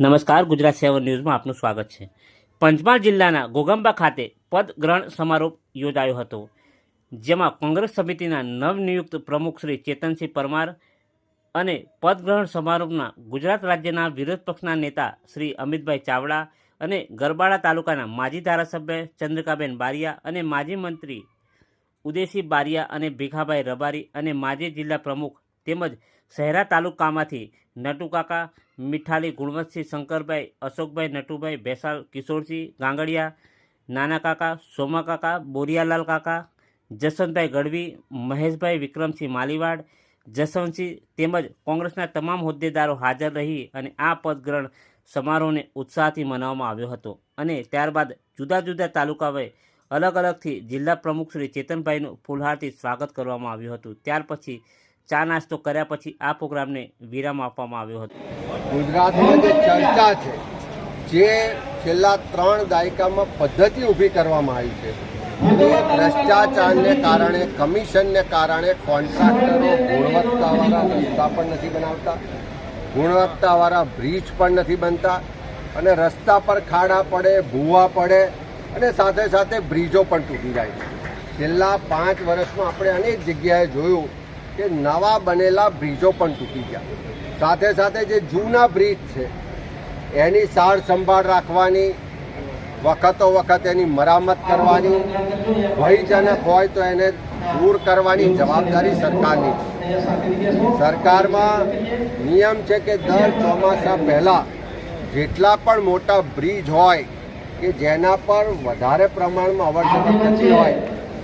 નમસ્કાર, ગુજરાત સેવન ન્યૂઝમાં આપનું સ્વાગત છે. પંચમહાલ જિલ્લાના ગોગંબા ખાતે પદ ગ્રહણ સમારોહ યોજાયો હતો, જેમાં કોંગ્રેસ સમિતિના નવનિયુક્ત પ્રમુખ શ્રી ચેતનસિંહ પરમાર અને પદગ્રહણ સમારોહમાં ગુજરાત રાજ્યના વિરોધ પક્ષના નેતા શ્રી અમિતભાઈ ચાવડા અને ગરબાડા તાલુકાના માજી ધારાસભ્ય ચંદ્રકાબેન બારિયા અને માજી મંત્રી ઉદેશી બારિયા અને ભીખાભાઈ રબારી અને માજી જિલ્લા પ્રમુખ તેમજ શહેરા તાલુકામાંથી નટુકાકા મીઠાલી ગુણવંતસિંહ શંકરભાઈ, અશોકભાઈ નટુભાઈ, ભેસાલ કિશોરસિંહ ગાંગડિયા, નાના કાકા, સોમા કાકા, બોરિયાલાલ કાકા, જસવંતભાઈ ગઢવી, મહેશભાઈ વિક્રમસિંહ માલીવાડ, જસવંતસિંહ તેમજ કોંગ્રેસના તમામ હોદ્દેદારો હાજર રહી અને આ પદગ્રહણ સમારોહને ઉત્સાહથી મનાવવામાં આવ્યો હતો. અને ત્યારબાદ જુદા જુદા તાલુકાઓએ અલગ અલગથી જિલ્લા પ્રમુખ શ્રી ચેતનભાઈનું ફૂલહારથી સ્વાગત કરવામાં આવ્યું હતું. ત્યાર પછી ચા નાસ્તો કર્યા પછી આ પ્રોગ્રામને વિરામ આપવામાં આવ્યો હતો. ગુજરાતમાં જે ચર્ચા છે, જે છેલ્લા ત્રણ દાયકામાં પદ્ધતિ ઊભી કરવામાં આવી છે, એ ભ્રષ્ટાચારને કારણે, કમિશનને કારણે કોન્ટ્રાક્ટરો ગુણવત્તાવાળા રસ્તા પણ નથી બનાવતા, ગુણવત્તાવાળા બ્રિજ પણ નથી બનતા, અને રસ્તા પર ખાડા પડે, ભૂવા પડે, અને સાથે સાથે બ્રિજો પણ તૂટી જાય છે. છેલ્લા પાંચ વર્ષમાં આપણે અનેક જગ્યાએ જોયું કે નવા બનેલા બ્રિજો પણ તૂટી ગયા. સાથે સાથે જે જૂના બ્રિજ છે, એની સાર સંભાળ રાખવાની, વખતો વખત એની મરામત કરવાની ભયજનક હોય તો એને દૂર કરવાની જવાબદારી સરકારની છે. સરકારમાં નિયમ છે કે દર ચોમાસા પહેલાં જેટલા પણ મોટા બ્રિજ હોય કે જેના પર વધારે પ્રમાણમાં અવર જવર થતી હોય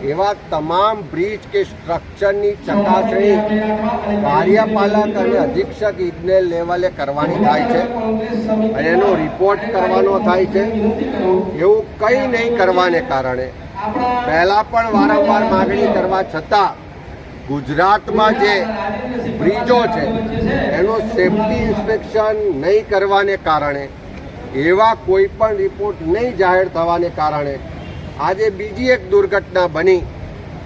એવા તમામ બ્રિજ કે સ્ટ્રક્ચરની ચકાસણી કાર્યપાલક અને અધિક્ષક ઇજનેર લેવલે કરવાની થાય છે એનો રિપોર્ટ કરવાનો થાય છે. એવું કંઈ નહીં કરવાને કારણે. પહેલાં પણ વારંવાર માગણી કરવા છતાં ગુજરાતમાં જે બ્રિજો છે, એનું સેફટી ઇન્સ્પેક્શન નહીં કરવાને કારણે, એવા કોઈ પણ રિપોર્ટ નહીં જાહેર થવાને કારણે આજે બીજી એક દુર્ઘટના બની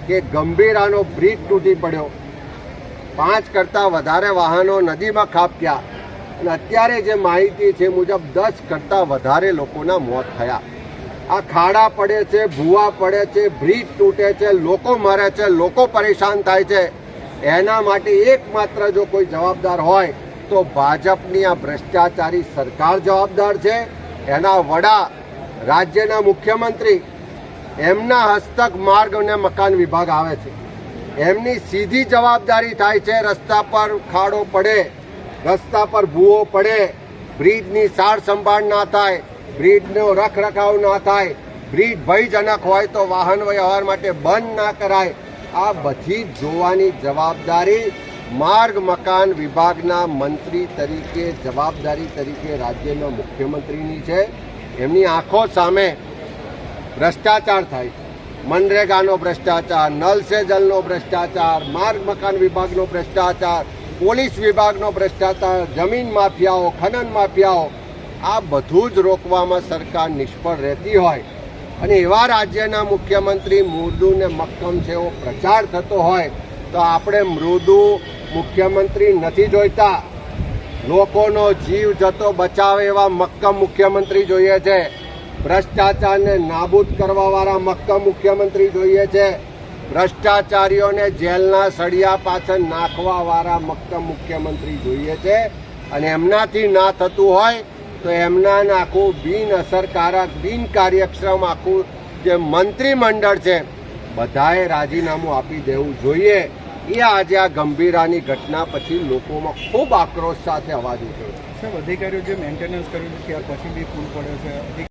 કે ગંભીરાનો બ્રિજ તૂટી પડ્યો. પાંચ કરતાં વધારે વાહનો નદીમાં ખાબક્યા અને અત્યારે જે માહિતી છે મુજબ દસ કરતાં વધારે લોકોના મોત થયા. આ ખાડા પડે છે, ભૂવા પડે છે, બ્રિજ તૂટે છે, લોકો મરે છે, લોકો પરેશાન થાય છે. એના માટે એકમાત્ર જો કોઈ જવાબદાર હોય તો ભાજપની આ ભ્રષ્ટાચારી સરકાર જવાબદાર છે. એના વડા રાજ્યના મુખ્યમંત્રી એમના હસ્તક માર્ગ અને મકાન વિભાગ આવે છે. એમની સીધી જવાબદારી થાય છે, રસ્તા પર ખાડો પડે, રસ્તા પર ભૂવો પડે, બ્રિજની સાર સંભાળ ના થાય, બ્રિજનો રખરખાવ ના થાય, બ્રિજ ભયજનક હોય તો વાહન વ્યવહાર માટે બંધ ના કરાય. આ બધી જોવાની જવાબદારી માર્ગ મકાન વિભાગના મંત્રી તરીકે, જવાબદારી તરીકે રાજ્યના મુખ્યમંત્રીની છે. એમની આંખો સામે ભ્રષ્ટાચાર થાય. મનરેગાનો ભ્રષ્ટાચાર, નલ સે જલનો ભ્રષ્ટાચાર, માર્ગ મકાન વિભાગનો ભ્રષ્ટાચાર, પોલીસ વિભાગનો ભ્રષ્ટાચાર, જમીન માફિયાઓ, ખનન માફિયાઓ, આ બધું જ રોકવામાં સરકાર નિષ્ફળ રહેતી હોય. અને એવા રાજ્યના મુખ્યમંત્રી મૃદુ ને મક્કમ છે એવો પ્રચાર થતો હોય, તો આપણે મૃદુ મુખ્યમંત્રી નથી જોઈતા. લોકોનો જીવ જતો બચાવે એવા મક્કમ મુખ્યમંત્રી જોઈએ છે. ભ્રષ્ટાચારને નાબૂદ કરવાવાળા મક્કમ મુખ્યમંત્રી જોઈએ છે. ભ્રષ્ટાચારીઓને જેલના સળિયા પાછળ નાખવાવાળા મક્કમ મુખ્યમંત્રી જોઈએ છે. અને એમનાથી ના થતું હોય તો એમના આખું બિન અસરકારક બિન કાર્યક્ષમ આખું જે મંત્રીમંડળ છે, બધાએ રાજીનામું આપી દેવું જોઈએ. એ આજે આ ગંભીરાની ઘટના પછી લોકોમાં ખૂબ આક્રોશ સાથે અવાજ ઉઠ્યો. છે અધિકારીઓ જે મેન્ટેનન્સ કર્યું છે, ત્યાર પછી બી પૂર પડ્યો છે.